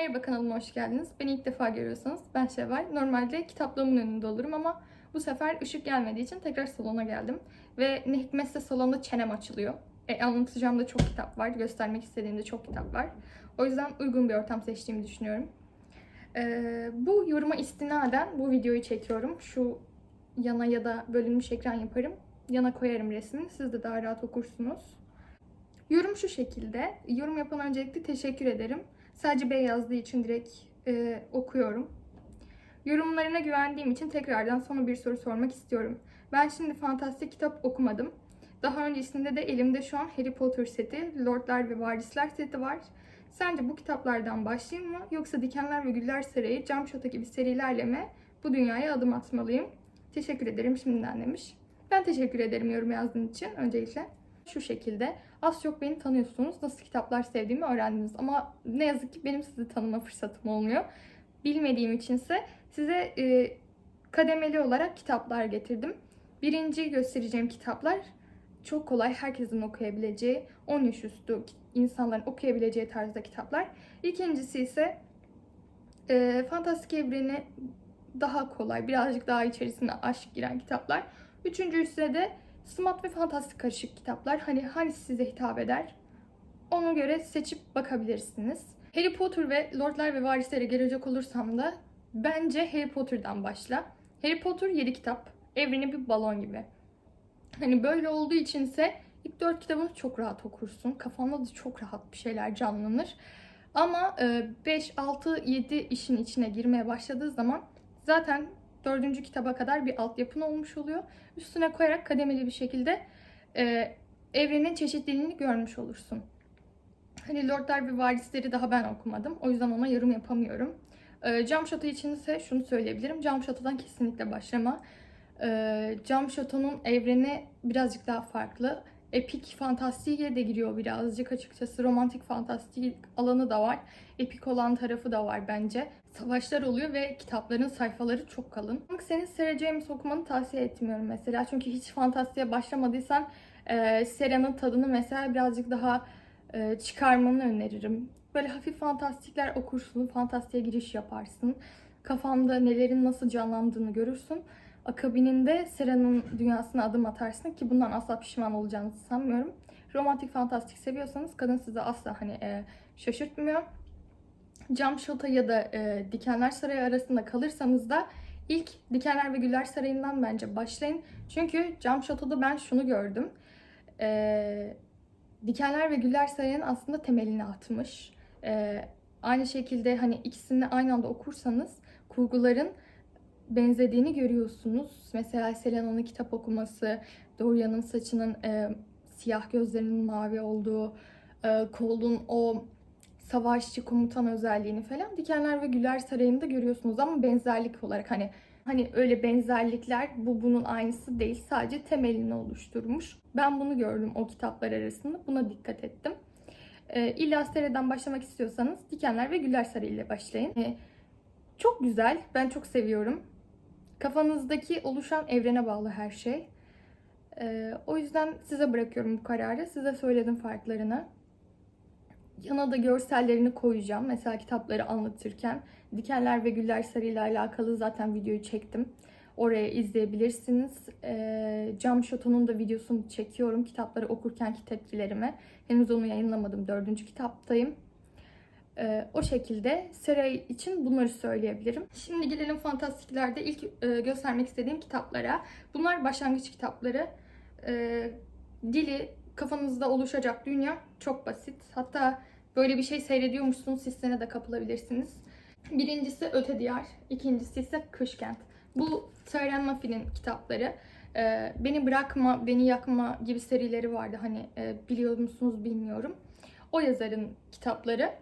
Merhaba kanalıma hoş geldiniz. Beni ilk defa görüyorsanız ben Şevval. Normalde kitaplığımın önünde olurum ama bu sefer ışık gelmediği için tekrar salona geldim. Ve ne hikmetse salonda çenem açılıyor. E, anlatacağım da çok kitap var. Göstermek istediğim de çok kitap var. O yüzden uygun bir ortam seçtiğimi düşünüyorum. E, bu yoruma istinaden bu videoyu çekiyorum. Şu yana ya da bölünmüş ekran yaparım. Yana koyarım resmini. Siz de daha rahat okursunuz. Yorum şu şekilde. Yorum yapan öncelikle teşekkür ederim. Sadece B yazdığı için direkt e, okuyorum. Yorumlarına güvendiğim için tekrardan sana bir soru sormak istiyorum. Ben şimdi fantastik kitap okumadım. Daha öncesinde de elimde şu an Harry Potter seti, Lordlar ve Varisler seti var. Sence bu kitaplardan başlayayım mı yoksa Dikenler ve Güller Sarayı, Cam Şata gibi serilerle mi bu dünyaya adım atmalıyım? Teşekkür ederim şimdiden demiş. Ben teşekkür ederim yorum yazdığın için öncelikle. Şu şekilde az çok beni tanıyorsunuz. Nasıl kitaplar sevdiğimi öğrendiniz. Ama ne yazık ki benim sizi tanıma fırsatım olmuyor. Bilmediğim içinse size e, kademeli olarak kitaplar getirdim. Birinci göstereceğim kitaplar çok kolay herkesin okuyabileceği, 10 yaş üstü insanların okuyabileceği tarzda kitaplar. İkincisi ise e, fantastik evreni daha kolay, birazcık daha içerisine aşk giren kitaplar. Üçüncüsü de smart ve fantastik karışık kitaplar. Hani hangisi size hitap eder? Ona göre seçip bakabilirsiniz. Harry Potter ve Lordlar ve Varislere gelecek olursam da bence Harry Potter'dan başla. Harry Potter 7 kitap. Evreni bir balon gibi. Hani böyle olduğu içinse ilk 4 kitabını çok rahat okursun. Kafanda da çok rahat bir şeyler canlanır. Ama 5, 6, 7 işin içine girmeye başladığı zaman zaten dördüncü kitaba kadar bir altyapın olmuş oluyor. Üstüne koyarak kademeli bir şekilde e, evrenin çeşitliliğini görmüş olursun. Hani Lordlar ve Varisleri daha ben okumadım. O yüzden ona yorum yapamıyorum. E, Cam Şato için ise şunu söyleyebilirim. Cam Şato'dan kesinlikle başlama. E, Cam Şato'nun evreni birazcık daha farklı. Epik fantastiğe de giriyor birazcık açıkçası. Romantik fantastik alanı da var. Epik olan tarafı da var bence. Savaşlar oluyor ve kitapların sayfaları çok kalın. Senin Sarah James okumanı tavsiye etmiyorum mesela. Çünkü hiç fantastiğe başlamadıysan e, Sera'nın tadını mesela birazcık daha e, çıkarmanı öneririm. Böyle hafif fantastikler okursun, fantastiğe giriş yaparsın. Kafanda nelerin nasıl canlandığını görürsün. Akabininde Sera'nın dünyasına adım atarsın ki bundan asla pişman olacağınızı sanmıyorum. Romantik fantastik seviyorsanız kadın sizi asla hani e, şaşırtmıyor. Cam Şota ya da e, Dikenler Sarayı arasında kalırsanız da ilk Dikenler ve Güller Sarayı'ndan bence başlayın. Çünkü Cam Şota'da ben şunu gördüm. E, Dikenler ve Güller Sarayı'nın aslında temelini atmış. E, aynı şekilde hani ikisini aynı anda okursanız kurguların benzediğini görüyorsunuz. Mesela Selena'nın kitap okuması, Dorian'ın saçının e, siyah gözlerinin mavi olduğu, e, Cole'un o savaşçı komutan özelliğini falan Dikenler ve Güller Sarayı'nda görüyorsunuz ama benzerlik olarak hani hani öyle benzerlikler bu bunun aynısı değil. Sadece temelini oluşturmuş. Ben bunu gördüm o kitaplar arasında. Buna dikkat ettim. E, illa seriden başlamak istiyorsanız Dikenler ve Güller Sarayı ile başlayın. E, çok güzel. Ben çok seviyorum. Kafanızdaki oluşan evrene bağlı her şey. Ee, o yüzden size bırakıyorum bu kararı. Size söyledim farklarını. Yana da görsellerini koyacağım. Mesela kitapları anlatırken. Dikenler ve Güller Sarı ile alakalı zaten videoyu çektim. Oraya izleyebilirsiniz. Ee, Cam Şoto'nun da videosunu çekiyorum. Kitapları okurkenki tepkilerimi. Henüz onu yayınlamadım. Dördüncü kitaptayım. Ee, o şekilde Seray için bunları söyleyebilirim. Şimdi gelelim fantastiklerde ilk e, göstermek istediğim kitaplara. Bunlar başlangıç kitapları. Ee, dili, kafanızda oluşacak dünya çok basit. Hatta böyle bir şey seyrediyormuşsunuz hissine de kapılabilirsiniz. Birincisi Öte Diyar, ikincisi ise Kışkent. Bu Sarah Maffi'nin kitapları. Ee, beni Bırakma, Beni Yakma gibi serileri vardı. Hani e, biliyor musunuz bilmiyorum. O yazarın kitapları.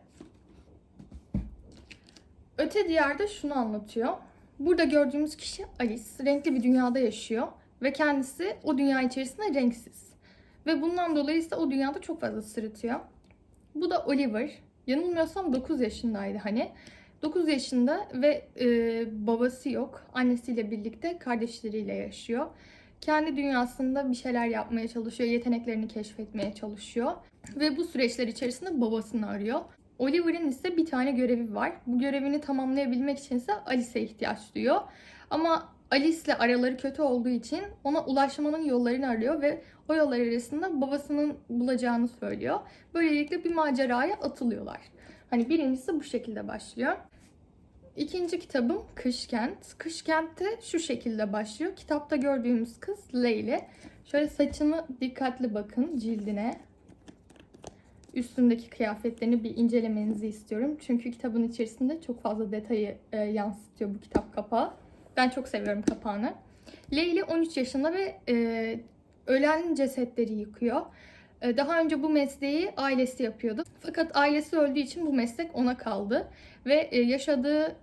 Öte diyarda şunu anlatıyor. Burada gördüğümüz kişi Alice. Renkli bir dünyada yaşıyor. Ve kendisi o dünya içerisinde renksiz. Ve bundan dolayı ise o dünyada çok fazla sırıtıyor. Bu da Oliver. Yanılmıyorsam 9 yaşındaydı hani. 9 yaşında ve e, babası yok. Annesiyle birlikte kardeşleriyle yaşıyor. Kendi dünyasında bir şeyler yapmaya çalışıyor. Yeteneklerini keşfetmeye çalışıyor. Ve bu süreçler içerisinde babasını arıyor. Oliver'ın ise bir tane görevi var. Bu görevini tamamlayabilmek için ise Alice'e ihtiyaç duyuyor. Ama Alice'le araları kötü olduğu için ona ulaşmanın yollarını arıyor ve o yollar arasında babasının bulacağını söylüyor. Böylelikle bir maceraya atılıyorlar. Hani birincisi bu şekilde başlıyor. İkinci kitabım Kışkent. Kışkent'te şu şekilde başlıyor. Kitapta gördüğümüz kız Leyli. Şöyle saçını dikkatli bakın cildine. Üstündeki kıyafetlerini bir incelemenizi istiyorum. Çünkü kitabın içerisinde çok fazla detayı e, yansıtıyor bu kitap kapağı. Ben çok seviyorum kapağını. Leyli 13 yaşında ve e, ölen cesetleri yıkıyor. E, daha önce bu mesleği ailesi yapıyordu. Fakat ailesi öldüğü için bu meslek ona kaldı. Ve e, yaşadığı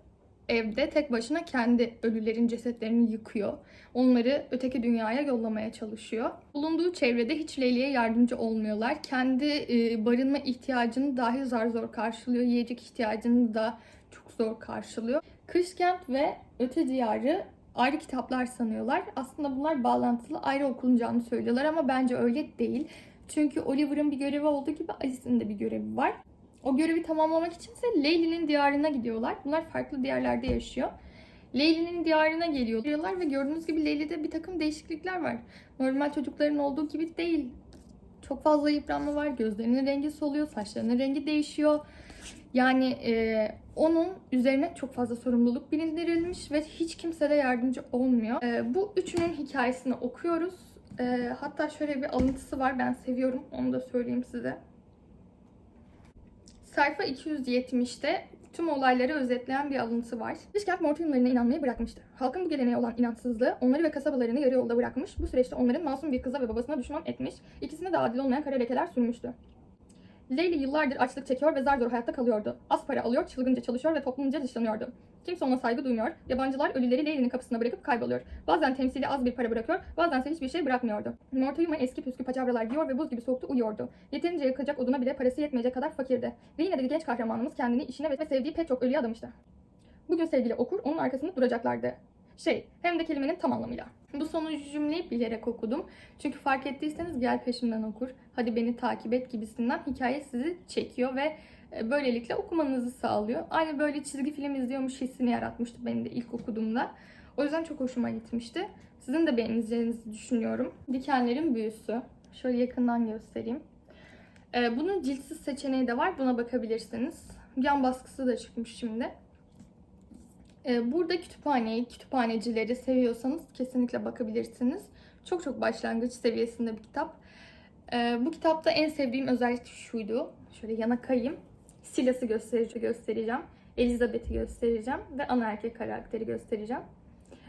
evde tek başına kendi ölülerin cesetlerini yıkıyor. Onları öteki dünyaya yollamaya çalışıyor. Bulunduğu çevrede hiç Leyli'ye yardımcı olmuyorlar. Kendi e, barınma ihtiyacını dahi zar zor karşılıyor. Yiyecek ihtiyacını da çok zor karşılıyor. Kışkent ve Öte Diyarı ayrı kitaplar sanıyorlar. Aslında bunlar bağlantılı ayrı okunacağını söylüyorlar ama bence öyle değil. Çünkü Oliver'ın bir görevi olduğu gibi Alice'in de bir görevi var. O görevi tamamlamak içinse Leyli'nin diyarına gidiyorlar. Bunlar farklı diyarlarda yaşıyor. Leyli'nin diyarına geliyorlar ve gördüğünüz gibi Leyli'de bir takım değişiklikler var. Normal çocukların olduğu gibi değil. Çok fazla yıpranma var. Gözlerinin rengi soluyor, saçlarının rengi değişiyor. Yani e, onun üzerine çok fazla sorumluluk bilindirilmiş ve hiç kimse de yardımcı olmuyor. E, bu üçünün hikayesini okuyoruz. E, hatta şöyle bir alıntısı var. Ben seviyorum. Onu da söyleyeyim size. Sayfa 270'te tüm olayları özetleyen bir alıntı var. Kışkent Mortiumlarına inanmayı bırakmıştı. Halkın bu geleneğe olan inançsızlığı onları ve kasabalarını yarı yolda bırakmış. Bu süreçte onların masum bir kıza ve babasına düşman etmiş. İkisine de adil olmayan kara lekeler sürmüştü. Leyli yıllardır açlık çekiyor ve zar zor hayatta kalıyordu. Az para alıyor, çılgınca çalışıyor ve toplumca dışlanıyordu. Kimse ona saygı duymuyor. Yabancılar ölüleri Leyli'nin kapısına bırakıp kayboluyor. Bazen temsili az bir para bırakıyor, bazense hiçbir şey bırakmıyordu. Mortiuma eski püskü paçavralar giyiyor ve buz gibi soğukta uyuyordu. Yeterince yakacak oduna bile parası yetmeyecek kadar fakirdi. Ve yine de genç kahramanımız kendini işine ve sevdiği pek çok ölüye adamıştı. Bugün sevgili okur onun arkasında duracaklardı. Şey, hem de kelimenin tam anlamıyla. Bu sonuncu cümleyi bilerek okudum. Çünkü fark ettiyseniz gel peşimden okur, hadi beni takip et gibisinden hikaye sizi çekiyor ve e, böylelikle okumanızı sağlıyor. Aynı böyle çizgi film izliyormuş hissini yaratmıştı benim de ilk okuduğumda. O yüzden çok hoşuma gitmişti. Sizin de beğeneceğinizi düşünüyorum. Dikenlerin büyüsü. Şöyle yakından göstereyim. E, Bunun ciltsiz seçeneği de var. Buna bakabilirsiniz. Yan baskısı da çıkmış şimdi. Ee, Burada kütüphaneyi, kütüphanecileri seviyorsanız kesinlikle bakabilirsiniz. Çok çok başlangıç seviyesinde bir kitap. Ee, Bu kitapta en sevdiğim özellik şuydu. Şöyle yana kayayım. Silas'ı göstereceğim. Elizabeth'i göstereceğim. Ve ana erkek karakteri göstereceğim.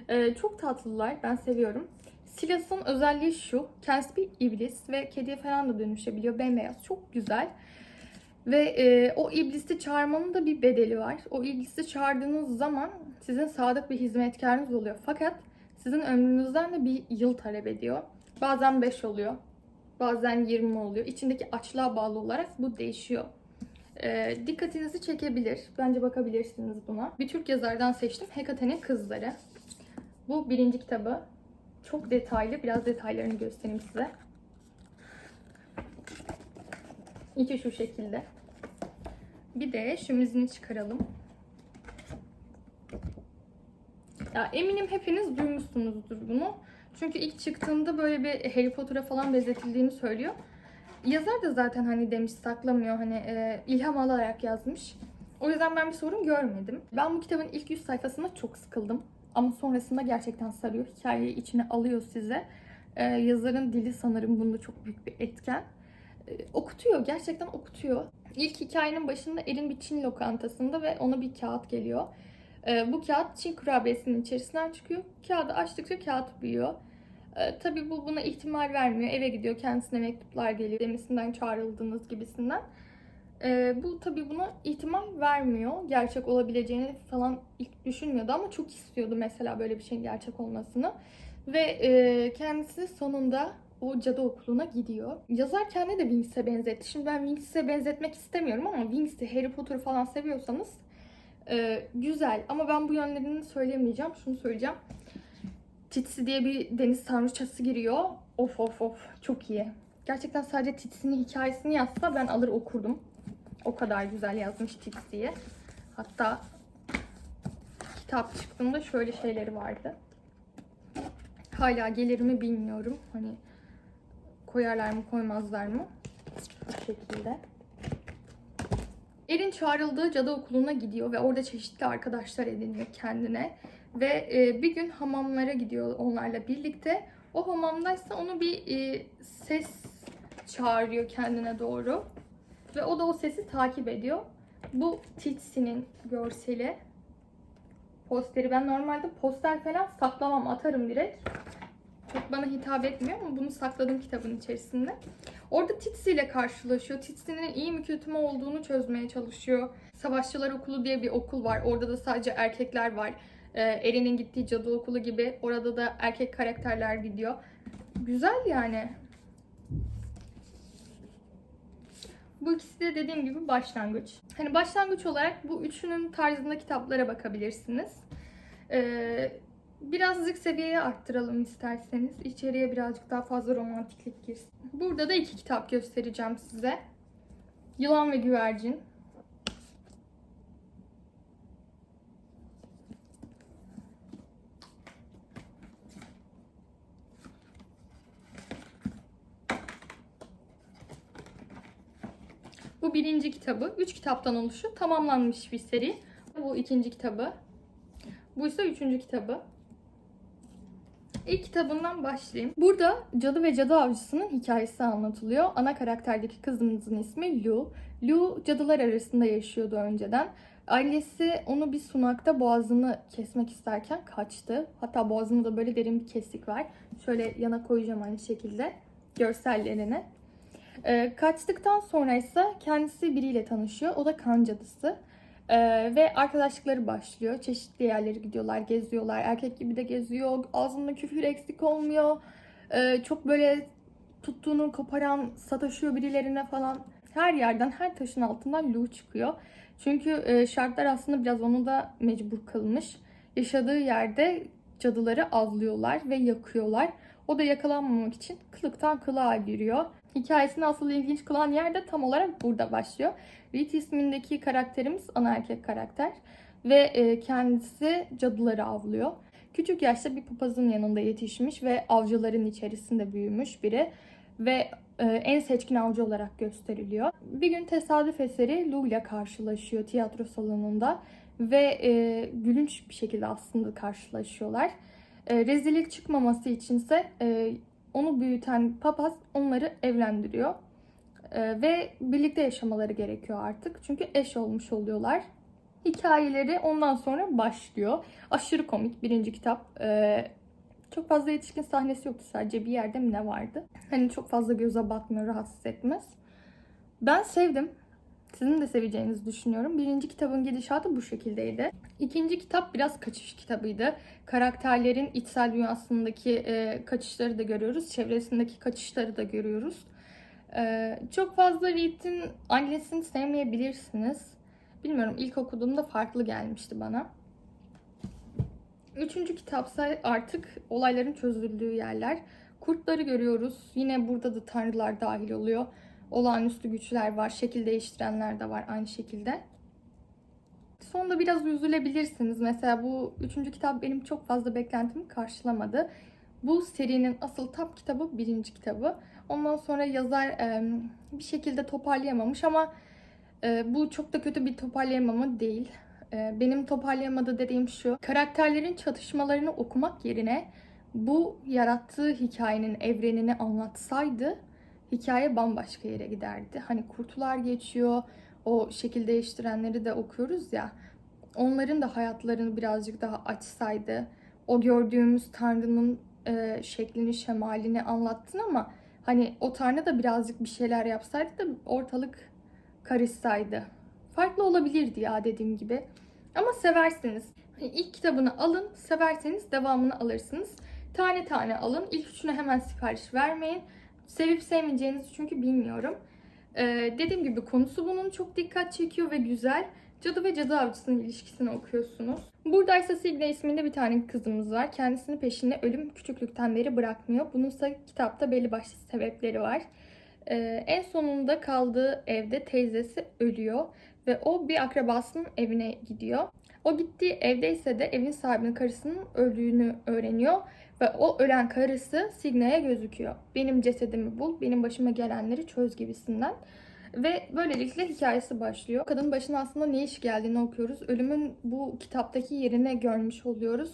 Ee, Çok tatlılar. Ben seviyorum. Silas'ın özelliği şu. Kendisi bir iblis ve kediye falan da dönüşebiliyor. Bembeyaz. Çok güzel. Ve e, o iblisi çağırmanın da bir bedeli var. O iblisi çağırdığınız zaman sizin sadık bir hizmetkarınız oluyor. Fakat sizin ömrünüzden de bir yıl talep ediyor. Bazen 5 oluyor. Bazen 20 oluyor. İçindeki açlığa bağlı olarak bu değişiyor. E, dikkatinizi çekebilir. Bence bakabilirsiniz buna. Bir Türk yazardan seçtim. Hekate'nin Kızları. Bu birinci kitabı. Çok detaylı. Biraz detaylarını göstereyim size. İçi şu şekilde. Bir de şümüzünü çıkaralım. Ya eminim hepiniz duymuşsunuzdur bunu. Çünkü ilk çıktığında böyle bir Harry Potter'a falan benzetildiğini söylüyor. Yazar da zaten hani demiş saklamıyor hani e, ilham alarak yazmış. O yüzden ben bir sorun görmedim. Ben bu kitabın ilk 100 sayfasında çok sıkıldım. Ama sonrasında gerçekten sarıyor. Hikayeyi içine alıyor size. E, yazarın dili sanırım bunda çok büyük bir etken. E, okutuyor, gerçekten okutuyor. İlk hikayenin başında Erin bir Çin lokantasında ve ona bir kağıt geliyor. Ee, bu kağıt Çin kurabiyesinin içerisinden çıkıyor. Kağıdı açtıkça kağıt büyüyor. Ee, tabii bu buna ihtimal vermiyor. Eve gidiyor, kendisine mektuplar geliyor. Demisinden çağrıldınız gibisinden. Ee, bu tabii buna ihtimal vermiyor. Gerçek olabileceğini falan ilk düşünmüyordu ama çok istiyordu mesela böyle bir şeyin gerçek olmasını. Ve e, kendisi sonunda o cadı okuluna gidiyor. Yazar kendine de Wings'e benzetti. Şimdi ben Wings'e benzetmek istemiyorum ama Wings'i, Harry Potter falan seviyorsanız e, güzel. Ama ben bu yönlerini söyleyemeyeceğim. Şunu söyleyeceğim. Titsi diye bir deniz tanrıçası giriyor. Of of of çok iyi. Gerçekten sadece Titsi'nin hikayesini yazsa ben alır okurdum. O kadar güzel yazmış Titsi'ye. Hatta kitap çıktığında şöyle şeyleri vardı. Hala gelir mi bilmiyorum. Hani koyarlar mı koymazlar mı? Bu şekilde. Erin çağrıldığı cadı okuluna gidiyor ve orada çeşitli arkadaşlar ediniyor kendine. Ve e, bir gün hamamlara gidiyor onlarla birlikte. O hamamdaysa onu bir e, ses çağırıyor kendine doğru. Ve o da o sesi takip ediyor. Bu Titsi'nin görseli. Posteri. Ben normalde poster falan saklamam, atarım direkt. Çok bana hitap etmiyor ama bunu sakladım kitabın içerisinde. Orada Titsi ile karşılaşıyor. Titsi'nin iyi mi kötü mü olduğunu çözmeye çalışıyor. Savaşçılar Okulu diye bir okul var. Orada da sadece erkekler var. Ee, Eren'in gittiği cadı okulu gibi. Orada da erkek karakterler gidiyor. Güzel yani. Bu ikisi de dediğim gibi başlangıç. Hani başlangıç olarak bu üçünün tarzında kitaplara bakabilirsiniz. Ee, birazcık seviyeye arttıralım isterseniz. İçeriye birazcık daha fazla romantiklik girsin. Burada da iki kitap göstereceğim size. Yılan ve Güvercin. Bu birinci kitabı. Üç kitaptan oluşuyor. Tamamlanmış bir seri. Bu ikinci kitabı. Bu ise üçüncü kitabı. İlk kitabından başlayayım. Burada Cadı ve Cadı Avcısı'nın hikayesi anlatılıyor. Ana karakterdeki kızımızın ismi Lu. Lu cadılar arasında yaşıyordu önceden. Ailesi onu bir sunakta boğazını kesmek isterken kaçtı. Hatta boğazında da böyle derin bir kesik var. Şöyle yana koyacağım aynı şekilde görsellerini. Ee, kaçtıktan sonra ise kendisi biriyle tanışıyor. O da kan cadısı. Ee, ve arkadaşlıkları başlıyor. Çeşitli yerlere gidiyorlar, geziyorlar. Erkek gibi de geziyor. Ağzında küfür eksik olmuyor. Ee, çok böyle tuttuğunu koparan, sataşıyor birilerine falan. Her yerden, her taşın altından Lu çıkıyor. Çünkü e, şartlar aslında biraz onu da mecbur kılmış. Yaşadığı yerde cadıları avlıyorlar ve yakıyorlar. O da yakalanmamak için kılıktan kılığa giriyor. Hikayesini asıl ilginç kılan yer de tam olarak burada başlıyor. Reed ismindeki karakterimiz ana erkek karakter ve e, kendisi cadıları avlıyor. Küçük yaşta bir papazın yanında yetişmiş ve avcıların içerisinde büyümüş biri ve e, en seçkin avcı olarak gösteriliyor. Bir gün tesadüf eseri Lou ile karşılaşıyor tiyatro salonunda ve e, gülünç bir şekilde aslında karşılaşıyorlar. E, rezillik çıkmaması içinse onu büyüten papaz onları evlendiriyor. Ee, ve birlikte yaşamaları gerekiyor artık. Çünkü eş olmuş oluyorlar. Hikayeleri ondan sonra başlıyor. Aşırı komik birinci kitap. Ee, çok fazla yetişkin sahnesi yoktu sadece bir yerde mi ne vardı. Hani çok fazla göze batmıyor, rahatsız etmez. Ben sevdim. Sizin de seveceğinizi düşünüyorum. Birinci kitabın gidişatı bu şekildeydi. İkinci kitap biraz kaçış kitabıydı. Karakterlerin içsel dünyasındaki e, kaçışları da görüyoruz. Çevresindeki kaçışları da görüyoruz. E, çok fazla Reed'in annesini sevmeyebilirsiniz. Bilmiyorum ilk okuduğumda farklı gelmişti bana. Üçüncü kitapsa artık olayların çözüldüğü yerler. Kurtları görüyoruz. Yine burada da tanrılar dahil oluyor. Olağanüstü güçler var. Şekil değiştirenler de var aynı şekilde. Sonunda biraz üzülebilirsiniz. Mesela bu üçüncü kitap benim çok fazla beklentimi karşılamadı. Bu serinin asıl tap kitabı birinci kitabı. Ondan sonra yazar e, bir şekilde toparlayamamış ama e, bu çok da kötü bir toparlayamama değil. E, benim toparlayamadı dediğim şu. Karakterlerin çatışmalarını okumak yerine bu yarattığı hikayenin evrenini anlatsaydı hikaye bambaşka yere giderdi. Hani kurtlar geçiyor, o şekil değiştirenleri de okuyoruz ya. Onların da hayatlarını birazcık daha açsaydı, o gördüğümüz Tanrı'nın e, şeklini, şemalini anlattın ama hani o Tanrı da birazcık bir şeyler yapsaydı da ortalık karışsaydı. Farklı olabilirdi ya dediğim gibi. Ama seversiniz. Hani ilk kitabını alın, severseniz devamını alırsınız. Tane tane alın. İlk üçüne hemen sipariş vermeyin. Sevip sevmeyeceğinizi çünkü bilmiyorum. Ee, dediğim gibi konusu bunun çok dikkat çekiyor ve güzel. Cadı ve cadı avcısının ilişkisini okuyorsunuz. Burada ise Signe isminde bir tane kızımız var. Kendisini peşinde ölüm küçüklükten beri bırakmıyor. Bunun ise kitapta belli başlı sebepleri var. Ee, en sonunda kaldığı evde teyzesi ölüyor ve o bir akrabasının evine gidiyor. O gittiği evde ise de evin sahibinin karısının öldüğünü öğreniyor ve o ölen karısı Signa'ya gözüküyor. Benim cesedimi bul, benim başıma gelenleri çöz gibisinden. Ve böylelikle hikayesi başlıyor. Kadının başına aslında ne iş geldiğini okuyoruz. Ölümün bu kitaptaki yerini görmüş oluyoruz.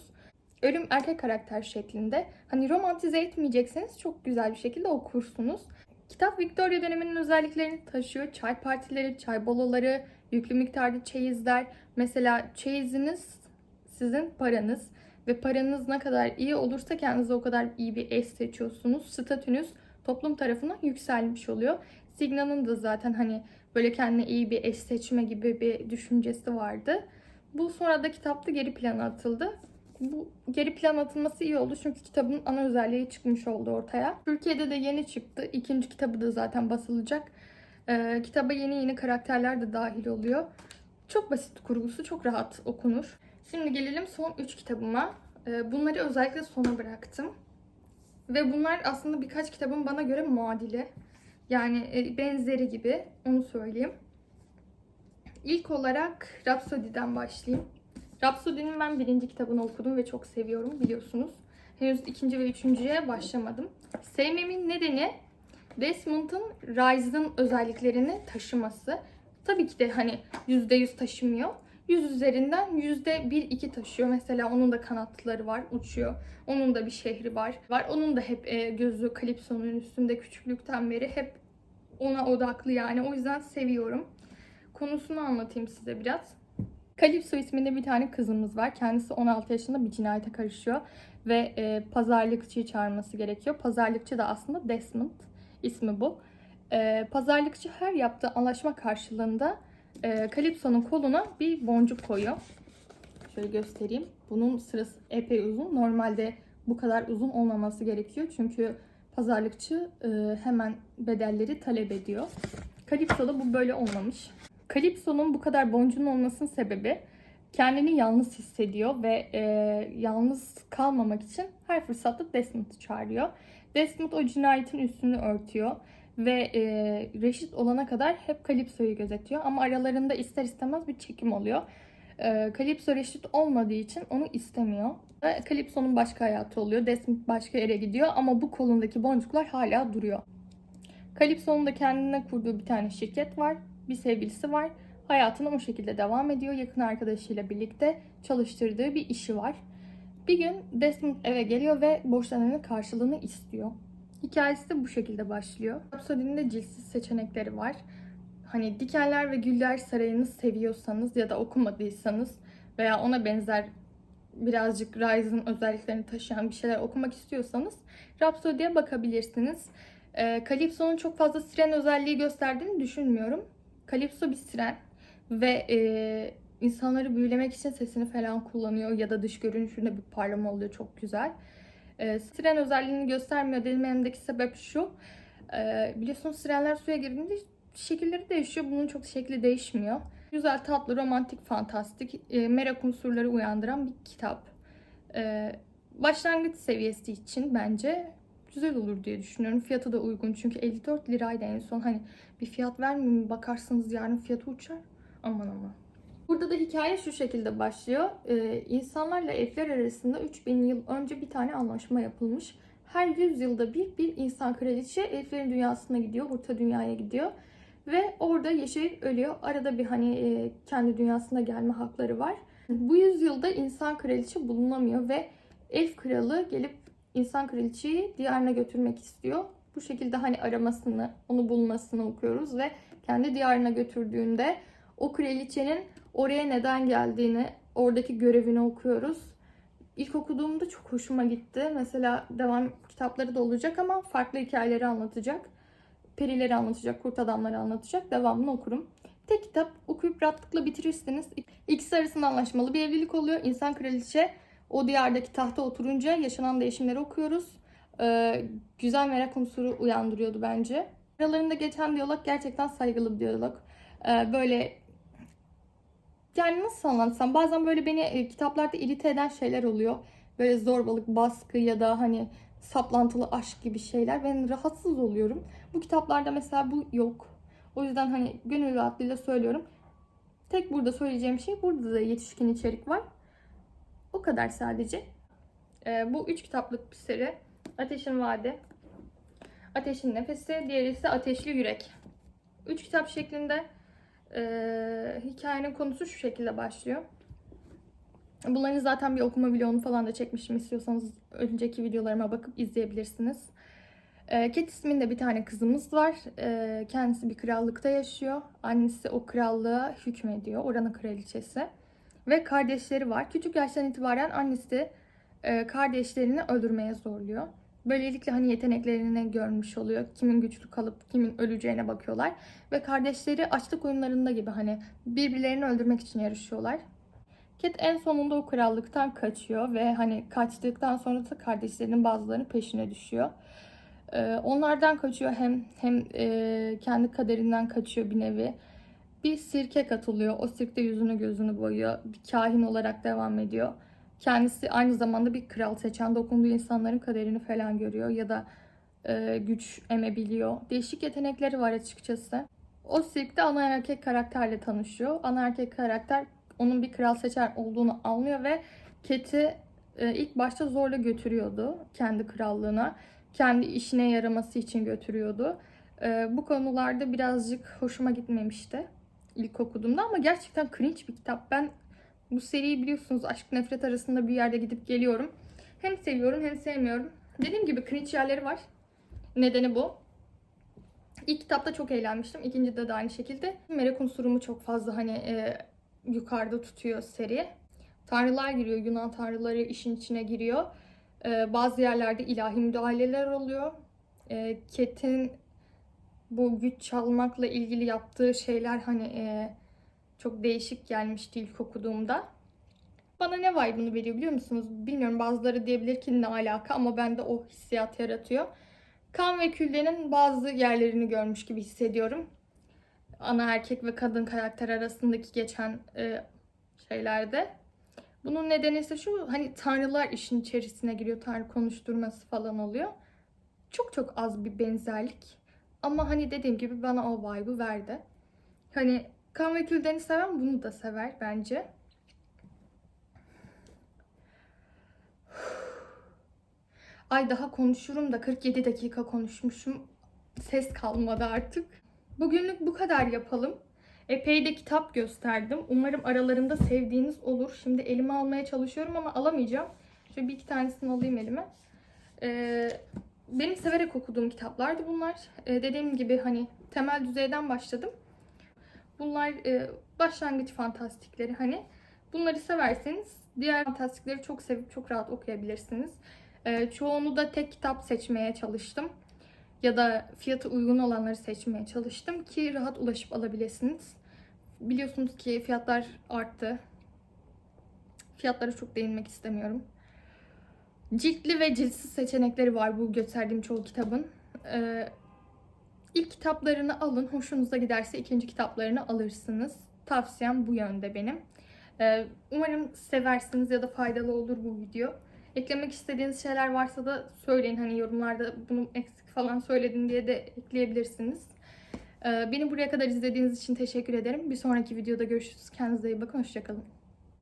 Ölüm erkek karakter şeklinde. Hani romantize etmeyecekseniz çok güzel bir şekilde okursunuz. Kitap Victoria döneminin özelliklerini taşıyor. Çay partileri, çay baloları, yüklü miktarda çeyizler. Mesela çeyiziniz sizin paranız ve paranız ne kadar iyi olursa kendinize o kadar iyi bir eş seçiyorsunuz. Statünüz toplum tarafından yükselmiş oluyor. Signa'nın da zaten hani böyle kendine iyi bir eş seçme gibi bir düşüncesi vardı. Bu sonra da kitapta geri plana atıldı. Bu geri plan atılması iyi oldu çünkü kitabın ana özelliği çıkmış oldu ortaya. Türkiye'de de yeni çıktı. İkinci kitabı da zaten basılacak. Ee, kitaba yeni yeni karakterler de dahil oluyor. Çok basit kurgusu, çok rahat okunur. Şimdi gelelim son 3 kitabıma. Ee, bunları özellikle sona bıraktım. Ve bunlar aslında birkaç kitabın bana göre muadili. Yani e, benzeri gibi onu söyleyeyim. İlk olarak Rhapsody'den başlayayım. Rhapsody'nin ben birinci kitabını okudum ve çok seviyorum biliyorsunuz. Henüz ikinci ve üçüncüye başlamadım. Sevmemin nedeni Desmond'ın Rise'ın özelliklerini taşıması. Tabii ki de hani %100 taşımıyor. 100 üzerinden %1-2 taşıyor. Mesela onun da kanatları var, uçuyor. Onun da bir şehri var. Var. Onun da hep e, gözü Kalipso'nun üstünde küçüklükten beri hep ona odaklı yani. O yüzden seviyorum. Konusunu anlatayım size biraz. Kalipso isminde bir tane kızımız var. Kendisi 16 yaşında bir cinayete karışıyor. Ve e, pazarlıkçıyı çağırması gerekiyor. Pazarlıkçı da aslında Desmond. ismi bu. E, pazarlıkçı her yaptığı anlaşma karşılığında e, Kalipso'nun koluna bir boncuk koyuyor. Şöyle göstereyim. Bunun sırası epey uzun. Normalde bu kadar uzun olmaması gerekiyor. Çünkü pazarlıkçı e, hemen bedelleri talep ediyor. Kalipso'da bu böyle olmamış. Kalipso'nun bu kadar boncuğun olmasının sebebi kendini yalnız hissediyor ve e, yalnız kalmamak için her fırsatta Desmond'u çağırıyor. Desmond o cinayetin üstünü örtüyor ve e, reşit olana kadar hep Kalipso'yu gözetiyor ama aralarında ister istemez bir çekim oluyor. E, Kalipso reşit olmadığı için onu istemiyor. Kalipso'nun başka hayatı oluyor. Desmond başka yere gidiyor ama bu kolundaki boncuklar hala duruyor. Kalipso'nun da kendine kurduğu bir tane şirket var. Bir sevgilisi var. Hayatına o şekilde devam ediyor. Yakın arkadaşıyla birlikte çalıştırdığı bir işi var. Bir gün Desmond eve geliyor ve borçlarının karşılığını istiyor. Hikayesi de bu şekilde başlıyor. Rhapsody'nin de cilsiz seçenekleri var. Hani Dikenler ve Güller Sarayı'nı seviyorsanız ya da okumadıysanız veya ona benzer birazcık Rise'ın özelliklerini taşıyan bir şeyler okumak istiyorsanız Rhapsody'ye bakabilirsiniz. E, Calypso'nun çok fazla siren özelliği gösterdiğini düşünmüyorum. Calypso bir siren ve e, insanları büyülemek için sesini falan kullanıyor ya da dış görünüşünde bir parlama oluyor çok güzel. E, siren özelliğini göstermiyor dememdeki sebep şu. E, biliyorsunuz sirenler suya girdiğinde şekilleri değişiyor. Bunun çok şekli değişmiyor. Güzel, tatlı, romantik, fantastik, e, merak unsurları uyandıran bir kitap. E, başlangıç seviyesi için bence güzel olur diye düşünüyorum. Fiyatı da uygun çünkü 54 liraydı en son. Hani bir fiyat vermeyeyim bakarsınız yarın fiyatı uçar. Aman aman. Burada da hikaye şu şekilde başlıyor. Ee, insanlarla elfler arasında 3000 yıl önce bir tane anlaşma yapılmış. Her 100 yılda bir bir insan kraliçe elflerin dünyasına gidiyor, orta dünyaya gidiyor. Ve orada yaşayıp ölüyor. Arada bir hani e, kendi dünyasına gelme hakları var. Bu yüzyılda insan kraliçe bulunamıyor ve elf kralı gelip insan kraliçeyi diyarına götürmek istiyor. Bu şekilde hani aramasını, onu bulmasını okuyoruz ve kendi diyarına götürdüğünde o kraliçenin oraya neden geldiğini, oradaki görevini okuyoruz. İlk okuduğumda çok hoşuma gitti. Mesela devam kitapları da olacak ama farklı hikayeleri anlatacak. Perileri anlatacak, kurt adamları anlatacak. Devamını okurum. Tek kitap okuyup rahatlıkla bitirirsiniz. İkisi arasında anlaşmalı bir evlilik oluyor. İnsan kraliçe o diyardaki tahta oturunca yaşanan değişimleri okuyoruz. Ee, güzel merak unsuru uyandırıyordu bence. Aralarında geçen diyalog gerçekten saygılı bir diyalog. Ee, böyle yani nasıl anlatsam bazen böyle beni e, kitaplarda irite eden şeyler oluyor. Böyle zorbalık, baskı ya da hani saplantılı aşk gibi şeyler. Ben rahatsız oluyorum. Bu kitaplarda mesela bu yok. O yüzden hani gönül rahatlığıyla söylüyorum. Tek burada söyleyeceğim şey burada da yetişkin içerik var. O kadar sadece. Ee, bu üç kitaplık bir seri. Ateşin Vaadi, Ateşin Nefesi, diğeri ise Ateşli Yürek. Üç kitap şeklinde ee, hikayenin konusu şu şekilde başlıyor. Bunların zaten bir okuma vlogunu falan da çekmişim. İstiyorsanız önceki videolarıma bakıp izleyebilirsiniz. Ee, Ket isminde bir tane kızımız var. Ee, kendisi bir krallıkta yaşıyor. Annesi o krallığa hükmediyor. Oranın kraliçesi. Ve kardeşleri var. Küçük yaştan itibaren annesi e, kardeşlerini öldürmeye zorluyor. Böylelikle hani yeteneklerini görmüş oluyor. Kimin güçlü kalıp kimin öleceğine bakıyorlar. Ve kardeşleri açlık oyunlarında gibi hani birbirlerini öldürmek için yarışıyorlar. Ket en sonunda o krallıktan kaçıyor ve hani kaçtıktan sonra da kardeşlerinin bazılarının peşine düşüyor. Ee, onlardan kaçıyor hem hem e, kendi kaderinden kaçıyor bir nevi. Bir sirke katılıyor. O sirkte yüzünü gözünü boyuyor. Bir kahin olarak devam ediyor. Kendisi aynı zamanda bir kral seçen dokunduğu insanların kaderini falan görüyor ya da e, güç emebiliyor. Değişik yetenekleri var açıkçası. O sirkte ana erkek karakterle tanışıyor. Ana erkek karakter onun bir kral seçer olduğunu anlıyor ve Ket'i e, ilk başta zorla götürüyordu kendi krallığına. Kendi işine yaraması için götürüyordu. E, bu konularda birazcık hoşuma gitmemişti ilk okuduğumda ama gerçekten cringe bir kitap. Ben bu seriyi biliyorsunuz aşk nefret arasında bir yerde gidip geliyorum. Hem seviyorum hem sevmiyorum. Dediğim gibi cringe yerleri var. Nedeni bu. İlk kitapta çok eğlenmiştim. İkincide de aynı şekilde. Merak unsurumu çok fazla hani e, yukarıda tutuyor seri. Tanrılar giriyor. Yunan tanrıları işin içine giriyor. E, bazı yerlerde ilahi müdahaleler oluyor. E, Ket'in bu güç çalmakla ilgili yaptığı şeyler hani e, çok değişik gelmişti ilk okuduğumda. Bana ne vibe'ını veriyor biliyor musunuz? Bilmiyorum bazıları diyebilir ki ne alaka ama bende o hissiyat yaratıyor. Kan ve küllenin bazı yerlerini görmüş gibi hissediyorum. Ana erkek ve kadın karakter arasındaki geçen e, şeylerde. Bunun nedeni ise şu hani tanrılar işin içerisine giriyor. Tanrı konuşturması falan oluyor. Çok çok az bir benzerlik. Ama hani dediğim gibi bana o vibe'ı verdi. Hani kan ve küldeni seven bunu da sever bence. Ay daha konuşurum da 47 dakika konuşmuşum. Ses kalmadı artık. Bugünlük bu kadar yapalım. Epey de kitap gösterdim. Umarım aralarında sevdiğiniz olur. Şimdi elime almaya çalışıyorum ama alamayacağım. Şöyle bir iki tanesini alayım elime. Ee, benim severek okuduğum kitaplardı bunlar. Ee, dediğim gibi hani temel düzeyden başladım. Bunlar e, başlangıç fantastikleri hani. Bunları severseniz diğer fantastikleri çok sevip çok rahat okuyabilirsiniz. Ee, çoğunu da tek kitap seçmeye çalıştım. Ya da fiyatı uygun olanları seçmeye çalıştım ki rahat ulaşıp alabilirsiniz. Biliyorsunuz ki fiyatlar arttı. Fiyatlara çok değinmek istemiyorum. Ciltli ve ciltsiz seçenekleri var bu gösterdiğim çoğu kitabın. Ee, ilk kitaplarını alın. Hoşunuza giderse ikinci kitaplarını alırsınız. Tavsiyem bu yönde benim. Ee, umarım seversiniz ya da faydalı olur bu video. Eklemek istediğiniz şeyler varsa da söyleyin. Hani yorumlarda bunu eksik falan söyledin diye de ekleyebilirsiniz. Ee, beni buraya kadar izlediğiniz için teşekkür ederim. Bir sonraki videoda görüşürüz. Kendinize iyi bakın. Hoşçakalın.